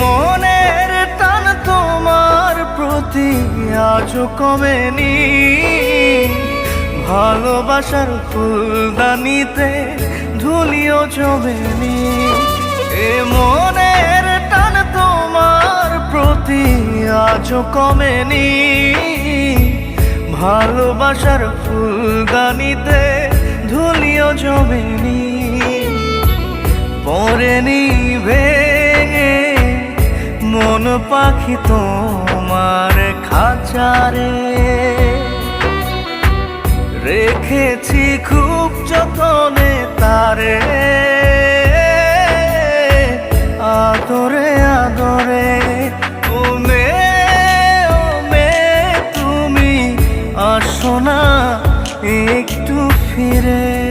মনের টান তোমার প্রতি আজও কমেনি। ভালোবাসার ফুলদানিতে ধুলিও জমেনি। এ মনের টান তোমার প্রতি আজও কমেনি। ভালোবাসার ফুলদানিতে ধুলিও জমেনি। পরেনি ভেঙে মন পাখি তোমার খাঁচারে? রেখেছি খুব যতনে তারে। আদরে আদরে ও মে ও মে তুমি আসো না একটু ফিরে।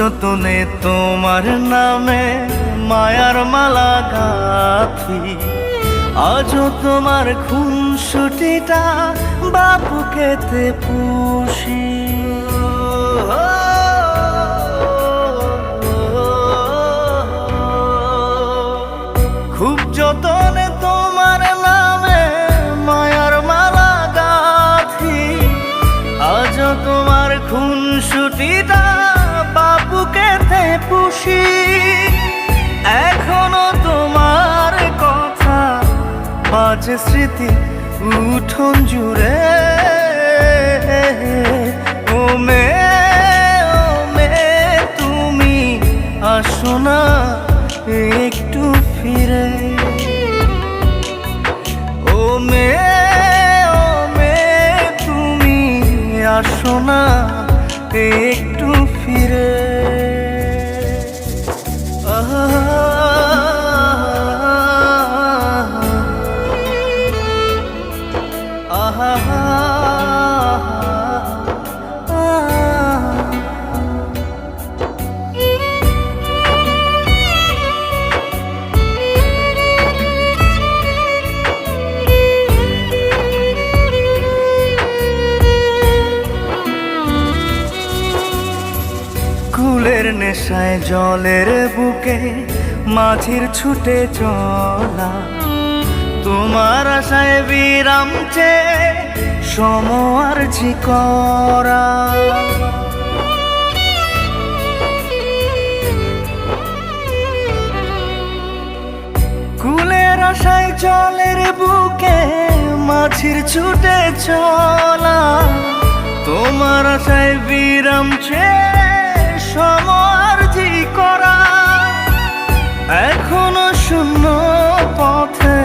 যতনে তোমার নামে মায়ার মালা গাথি। আজও তোমার খুনসুটিটা বাপুকেতে পুষি। খুব যতনে তোমার নামে মায়ার মালা গাথি আজ তোমার খুনসুটিটা বাবুকে তে পুষি এখনও তোমার কথা, বাজে স্মৃতি উঠোন জুড়ে। ও মে ও মে তুমি আসো না একটু ফিরে। ও মে ও মে তুমি আসো না একটু কুলের নেশায়, জলের বুকে মাঝির ছুটে চলা। তোমার আশায় বিরাম চে সমর করা কুলের আশায়, জলের বুকে মাঝির ছুটে চলা। তোমার আশায় বিরাম ছে সমর জি করা। এখনও শূন্য পথে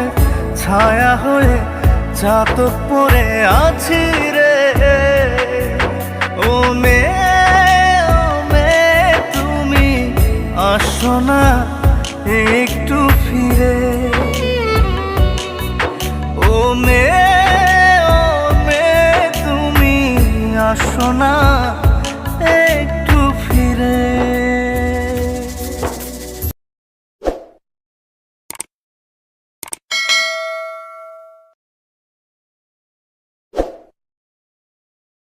ছায়া হয়ে চাতক পড়ে আছি রে। ও মে তুমি আসো না একটু ফিরে। ও মে তুমি আসো না